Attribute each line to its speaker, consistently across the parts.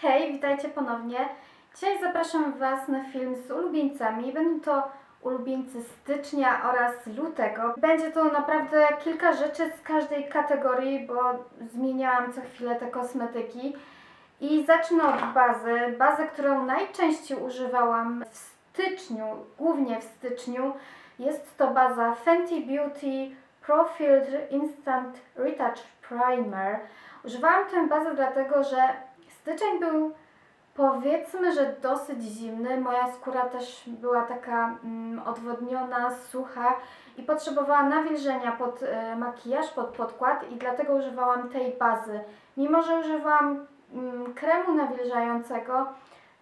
Speaker 1: Hej, witajcie ponownie. Dzisiaj zapraszam Was na film z ulubieńcami. Będą to ulubieńcy stycznia oraz lutego. Będzie to naprawdę kilka rzeczy z każdej kategorii, bo zmieniałam co chwilę te kosmetyki. I zacznę od bazy. Bazę, którą najczęściej używałam w styczniu, głównie w styczniu, jest to baza Fenty Beauty Pro Instant Retouch Primer. Używałam tę bazę dlatego, że styczeń był powiedzmy, że dosyć zimny. Moja skóra też była taka mm, odwodniona, sucha i potrzebowała nawilżenia pod e, makijaż, pod podkład i dlatego używałam tej bazy. Mimo, że używałam mm, kremu nawilżającego,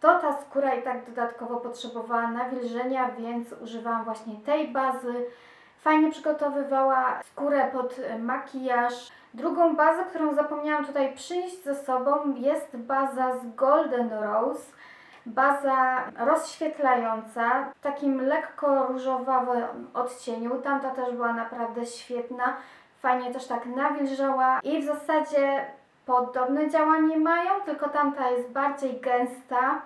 Speaker 1: to ta skóra i tak dodatkowo potrzebowała nawilżenia, więc używałam właśnie tej bazy. Fajnie przygotowywała skórę pod makijaż. Drugą bazę, którą zapomniałam tutaj przynieść ze sobą, jest baza z Golden Rose. Baza rozświetlająca, w takim lekko różowawym odcieniu. Tamta też była naprawdę świetna. Fajnie też tak nawilżała i w zasadzie podobne działanie mają, tylko tamta jest bardziej gęsta.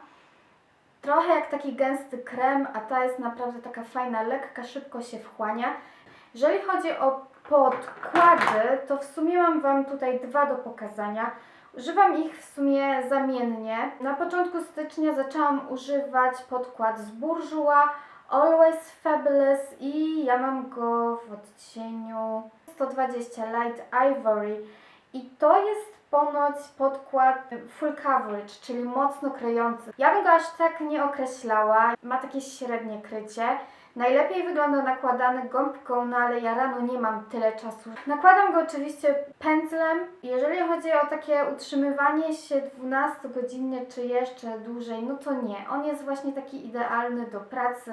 Speaker 1: Trochę jak taki gęsty krem, a ta jest naprawdę taka fajna, lekka, szybko się wchłania. Jeżeli chodzi o podkłady, to w sumie mam Wam tutaj dwa do pokazania. Używam ich w sumie zamiennie. Na początku stycznia zaczęłam używać podkład z Bourjois Always Fabulous i ja mam go w odcieniu 120 Light Ivory. I to jest ponoć podkład full coverage, czyli mocno kryjący. Ja bym go aż tak nie określała. Ma takie średnie krycie. Najlepiej wygląda nakładany gąbką, no ale ja rano nie mam tyle czasu. Nakładam go oczywiście pędzlem. Jeżeli chodzi o takie utrzymywanie się 12-godzinne czy jeszcze dłużej, no to nie. On jest właśnie taki idealny do pracy,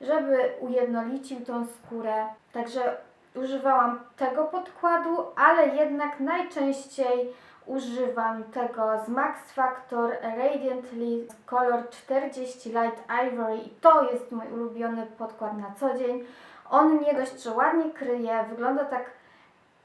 Speaker 1: żeby ujednolicił tą skórę. Także używałam tego podkładu, ale jednak najczęściej używam tego z Max Factor Radiantly Color 40 Light Ivory i to jest mój ulubiony podkład na co dzień. On nie dość, że ładnie kryje, wygląda tak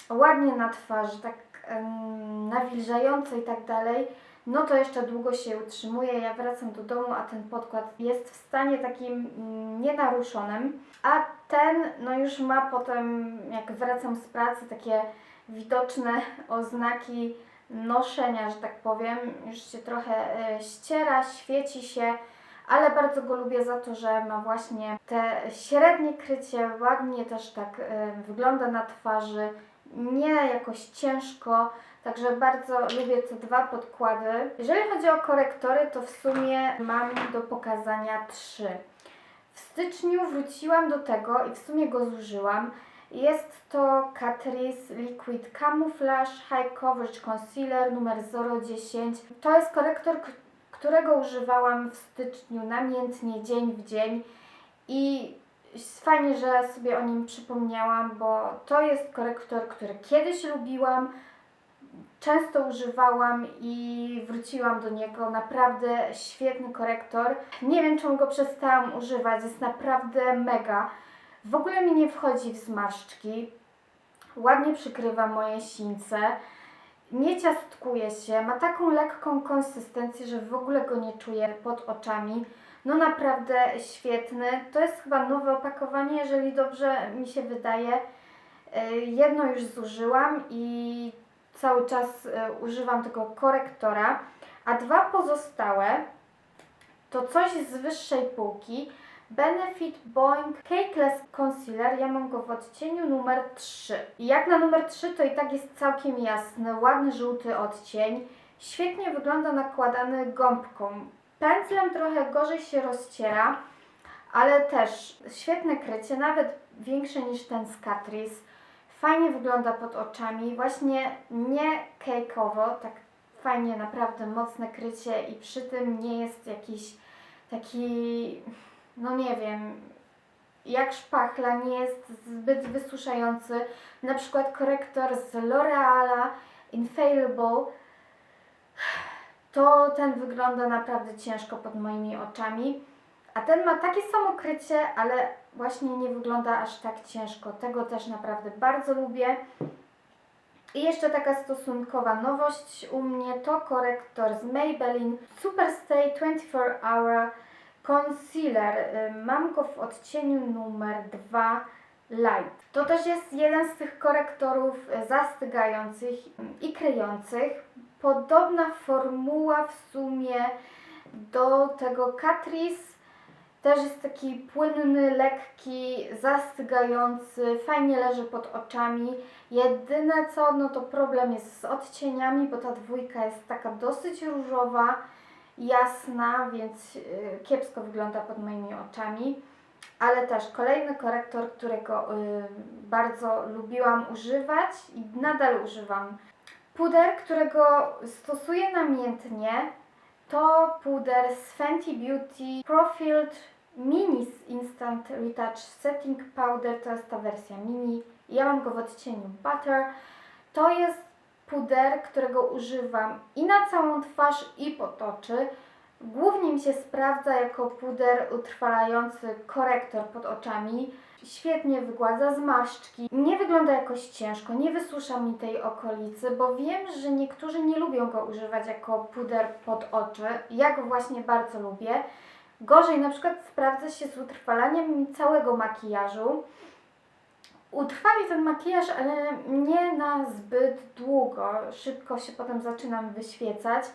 Speaker 1: ładnie na twarzy, tak em, nawilżająco i tak dalej, no to jeszcze długo się utrzymuje. Ja wracam do domu, a ten podkład jest w stanie takim mm, nienaruszonym, a ten no już ma potem, jak wracam z pracy, takie widoczne oznaki noszenia, że tak powiem. Już się trochę e, ściera, świeci się, ale bardzo go lubię za to, że ma właśnie te średnie krycie, ładnie też tak e, wygląda na twarzy, nie jakoś ciężko. Także bardzo lubię te dwa podkłady. Jeżeli chodzi o korektory, to w sumie mam do pokazania trzy. W styczniu wróciłam do tego i w sumie go zużyłam. Jest to Catrice Liquid Camouflage High Coverage Concealer numer 010. To jest korektor, którego używałam w styczniu namiętnie, dzień w dzień i fajnie, że sobie o nim przypomniałam, bo to jest korektor, który kiedyś lubiłam, często używałam i wróciłam do niego. Naprawdę świetny korektor. Nie wiem, czemu go przestałam używać, jest naprawdę mega. W ogóle mi nie wchodzi w zmarszczki. Ładnie przykrywa moje sińce. Nie ciastkuje się. Ma taką lekką konsystencję, że w ogóle go nie czuję pod oczami. No naprawdę świetny. To jest chyba nowe opakowanie, jeżeli dobrze mi się wydaje. E, Jedno już zużyłam i cały czas e, używam tego korektora, a dwa pozostałe to coś z wyższej półki. Benefit Boing Cakeless Concealer. Ja mam go w odcieniu numer 3. I jak na numer 3 to i tak jest całkiem jasny, ładny żółty odcień. Świetnie wygląda nakładany gąbką. Pędzlem trochę gorzej się rozciera, ale też świetne krycie, nawet większe niż ten z Catrice. Fajnie wygląda pod oczami, właśnie nie cake'owo, tak fajnie, naprawdę mocne krycie i przy tym nie jest jakiś taki, no nie wiem, jak szpachla, nie jest zbyt wysuszający. Na przykład korektor z L'Oreala Infallible, to ten wygląda naprawdę ciężko pod moimi oczami. A ten ma takie samo krycie, ale właśnie nie wygląda aż tak ciężko. Tego też naprawdę bardzo lubię. I jeszcze taka stosunkowa nowość u mnie to korektor z Maybelline Superstay 24 Hour Concealer. Y, Mam go w odcieniu numer 2 Light. To też jest jeden z tych korektorów y, zastygających i kryjących. Podobna formuła w sumie do tego Catrice. Też jest taki płynny, lekki, zastygający, fajnie leży pod oczami. Jedyne co, no to problem jest z odcieniami, bo ta dwójka jest taka dosyć różowa, jasna, więc yy, kiepsko wygląda pod moimi oczami. Ale też kolejny korektor, którego yy, bardzo lubiłam używać i nadal używam. Puder, którego stosuję namiętnie, to puder z Fenty Beauty Profiled Mini Instant Retouch Setting Powder, to jest ta wersja mini. Ja mam go w odcieniu Butter. To jest puder, którego używam i na całą twarz i pod oczy. Głównie mi się sprawdza jako puder utrwalający korektor pod oczami. Świetnie wygładza zmarszczki. Nie wygląda jakoś ciężko, nie wysusza mi tej okolicy, bo wiem, że niektórzy nie lubią go używać jako puder pod oczy. Ja go właśnie bardzo lubię. Gorzej na przykład sprawdza się z utrwalaniem całego makijażu. Utrwali ten makijaż, ale nie na zbyt długo. Szybko się potem zaczynam wyświecać,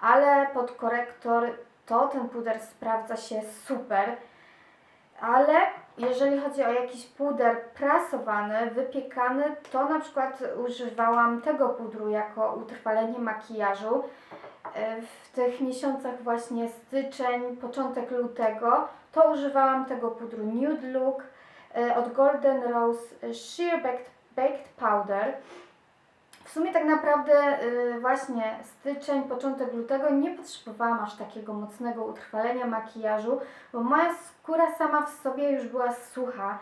Speaker 1: ale pod korektor to ten puder sprawdza się super. Ale jeżeli chodzi o jakiś puder prasowany, wypiekany, to na przykład używałam tego pudru jako utrwalenie makijażu. E, W tych miesiącach właśnie styczeń, początek lutego, to używałam tego pudru Nude Look e, od Golden Rose Sheer Baked, Baked Powder. W sumie tak naprawdę y, właśnie styczeń, początek lutego nie potrzebowałam aż takiego mocnego utrwalenia makijażu, bo moja skóra sama w sobie już była sucha.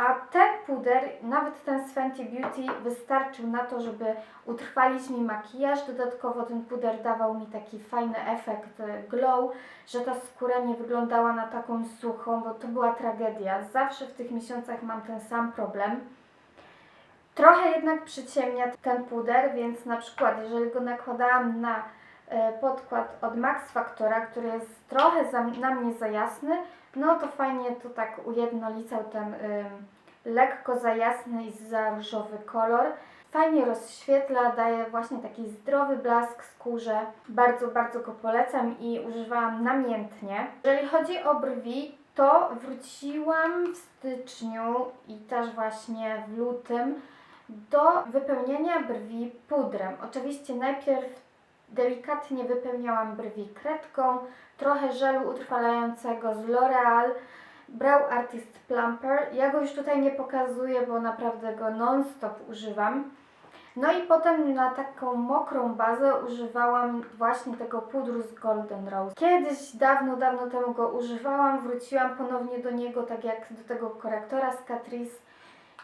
Speaker 1: A ten puder, nawet ten z Fenty Beauty, wystarczył na to, żeby utrwalić mi makijaż. Dodatkowo ten puder dawał mi taki fajny efekt y, glow, że ta skóra nie wyglądała na taką suchą, bo to była tragedia. Zawsze w tych miesiącach mam ten sam problem. Trochę jednak przyciemnia ten puder, więc na przykład jeżeli go nakładałam na e, podkład od Max Factora, który jest trochę za, na mnie za jasny, no to fajnie to tak ujednolicał ten ym, lekko za jasny i za różowy kolor. Fajnie rozświetla, daje właśnie taki zdrowy blask skórze. Bardzo, bardzo go polecam i używałam namiętnie. Jeżeli chodzi o brwi, to wróciłam w styczniu i też właśnie w lutym do wypełnienia brwi pudrem. Oczywiście najpierw delikatnie wypełniałam brwi kredką, trochę żelu utrwalającego z L'Oreal, Brow Artist Plumper. Ja go już tutaj nie pokazuję, bo naprawdę go non-stop używam. No i potem na taką mokrą bazę używałam właśnie tego pudru z Golden Rose. Kiedyś, dawno, dawno temu go używałam, wróciłam ponownie do niego, tak jak do tego korektora z Catrice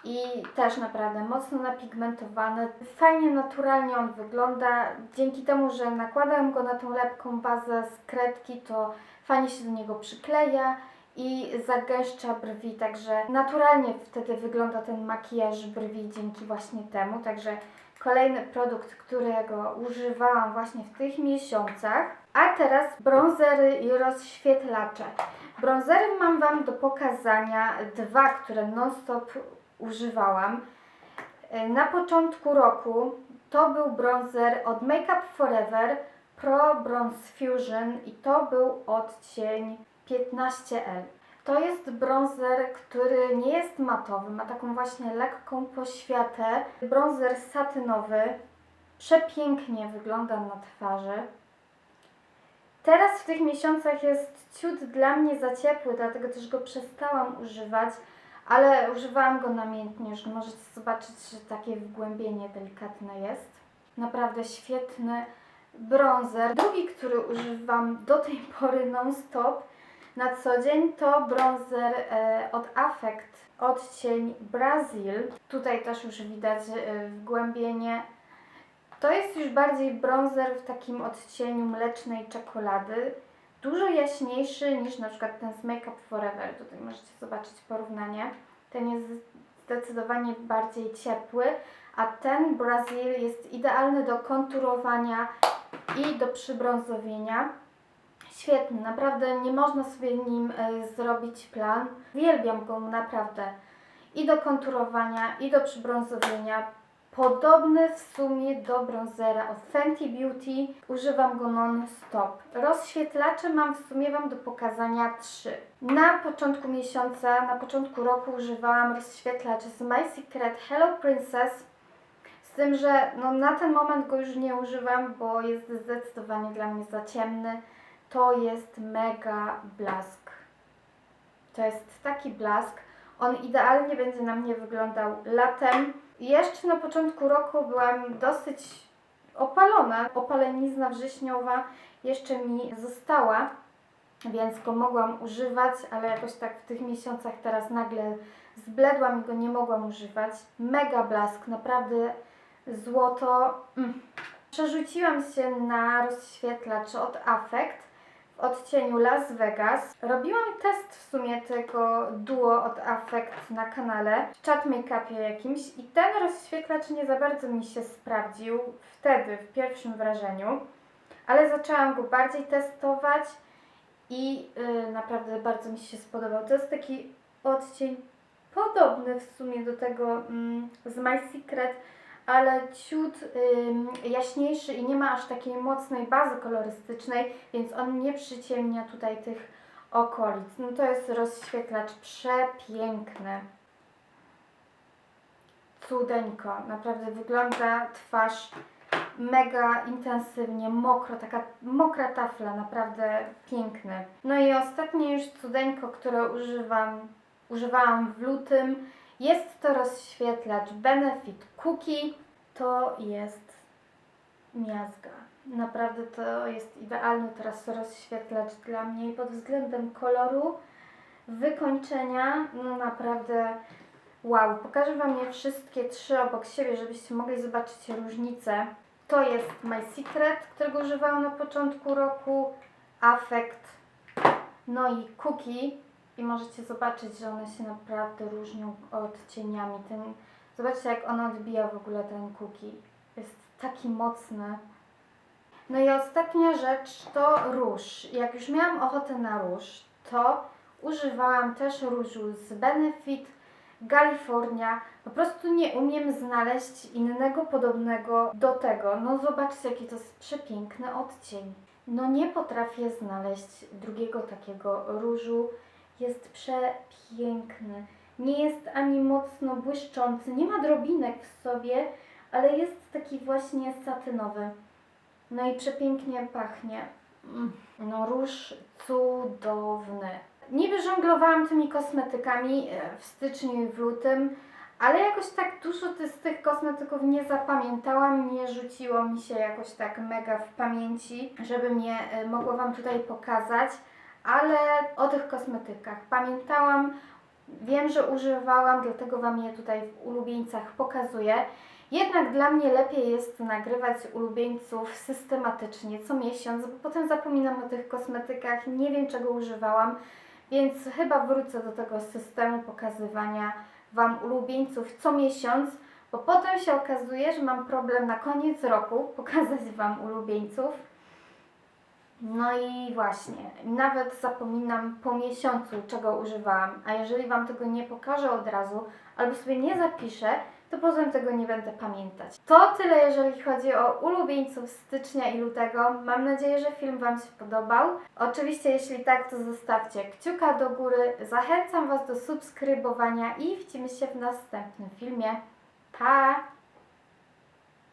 Speaker 1: i też naprawdę mocno napigmentowany. Fajnie, naturalnie on wygląda. Dzięki temu, że nakładam go na tą lepką bazę z kredki, to fajnie się do niego przykleja i zagęszcza brwi, także naturalnie wtedy wygląda ten makijaż brwi dzięki właśnie temu. Także kolejny produkt, którego używałam właśnie w tych miesiącach. A teraz brązery i rozświetlacze. Brązery mam Wam do pokazania dwa, które non-stop używałam. E, Na początku roku to był bronzer od Makeup Forever Pro Bronze Fusion i to był odcień 15L. To jest bronzer, który nie jest matowy, ma taką właśnie lekką poświatę. Bronzer satynowy, przepięknie wygląda na twarzy. Teraz w tych miesiącach jest ciut dla mnie za ciepły, dlatego też go przestałam używać, ale używałam go namiętnie, że możecie zobaczyć, że takie wgłębienie delikatne jest. Naprawdę świetny bronzer. Drugi, który używam do tej pory non-stop na co dzień, to bronzer e, od Affect odcień Brazil. Tutaj też już widać e, wgłębienie. To jest już bardziej bronzer w takim odcieniu mlecznej czekolady. Dużo jaśniejszy niż na przykład ten z Makeup Forever. Tutaj możecie zobaczyć porównanie. Ten jest zdecydowanie bardziej ciepły, a ten Brazil jest idealny do konturowania i do przybrązowienia. Świetny, naprawdę nie można sobie nim e, zrobić plan. Wielbiam go naprawdę. I do konturowania, i do przybrązowienia. Podobny w sumie do bronzera od Fenty Beauty. Używam go non-stop. Rozświetlacze mam w sumie Wam do pokazania trzy. Na początku miesiąca, na początku roku używałam rozświetlacz z My Secret Hello Princess. Z tym, że no, na ten moment go już nie używam, bo jest zdecydowanie dla mnie za ciemny. To jest mega blask. To jest taki blask. On idealnie będzie na mnie wyglądał latem. Jeszcze na początku roku byłam dosyć opalona. Opalenizna wrześniowa jeszcze mi została, więc go mogłam używać, ale jakoś tak w tych miesiącach teraz nagle zbledłam i go nie mogłam używać. Mega blask, naprawdę złoto. Mm. Przerzuciłam się na rozświetlacz od Affect odcieniu Las Vegas. Robiłam test w sumie tego duo od Affect na kanale w chat make-upie jakimś i ten rozświetlacz nie za bardzo mi się sprawdził wtedy, w pierwszym wrażeniu, ale zaczęłam go bardziej testować i yy, naprawdę bardzo mi się spodobał. To jest taki odcień podobny w sumie do tego mm, z My Secret, ale ciut ym, jaśniejszy i nie ma aż takiej mocnej bazy kolorystycznej, więc on nie przyciemnia tutaj tych okolic. No to jest rozświetlacz przepiękny. Cudeńko, naprawdę wygląda twarz mega intensywnie, mokro, taka mokra tafla, naprawdę piękny. No i ostatnie już cudeńko, które używam, używałam w lutym, jest to rozświetlacz Benefit Cookie. To jest miazga. Naprawdę to jest idealny teraz rozświetlacz dla mnie i pod względem koloru, wykończenia, no naprawdę wow. Pokażę Wam je wszystkie trzy obok siebie, żebyście mogli zobaczyć różnicę. To jest My Secret, którego używałam na początku roku, Affect, no i Cookie. I możecie zobaczyć, że one się naprawdę różnią odcieniami. Ten, zobaczcie, jak on odbija w ogóle ten cookie. Jest taki mocny. No i ostatnia rzecz to róż. Jak już miałam ochotę na róż, to używałam też różu z Benefit California. Po prostu nie umiem znaleźć innego podobnego do tego. No zobaczcie, jaki to jest przepiękny odcień. No nie potrafię znaleźć drugiego takiego różu jest przepiękny. Nie jest ani mocno błyszczący, nie ma drobinek w sobie, ale jest taki właśnie satynowy. No i przepięknie pachnie. Mm. No róż cudowny. Niby żonglowałam tymi kosmetykami e, w styczniu i w lutym, ale jakoś tak dużo z tych kosmetyków nie zapamiętałam, nie rzuciło mi się jakoś tak mega w pamięci, żebym je mogła Wam tutaj pokazać ale o tych kosmetykach pamiętałam, wiem, że używałam, dlatego Wam je tutaj w ulubieńcach pokazuję. Jednak dla mnie lepiej jest nagrywać ulubieńców systematycznie, co miesiąc, bo potem zapominam o tych kosmetykach, nie wiem czego używałam, więc chyba wrócę do tego systemu pokazywania Wam ulubieńców co miesiąc, bo potem się okazuje, że mam problem na koniec roku pokazać Wam ulubieńców. No i właśnie, nawet zapominam po miesiącu, czego używałam, a jeżeli Wam tego nie pokażę od razu, albo sobie nie zapiszę, to potem tego nie będę pamiętać. To tyle, jeżeli chodzi o ulubieńców stycznia i lutego. Mam nadzieję, że film Wam się podobał. Oczywiście, jeśli tak, to zostawcie kciuka do góry. Zachęcam Was do subskrybowania i widzimy się w następnym filmie. Pa!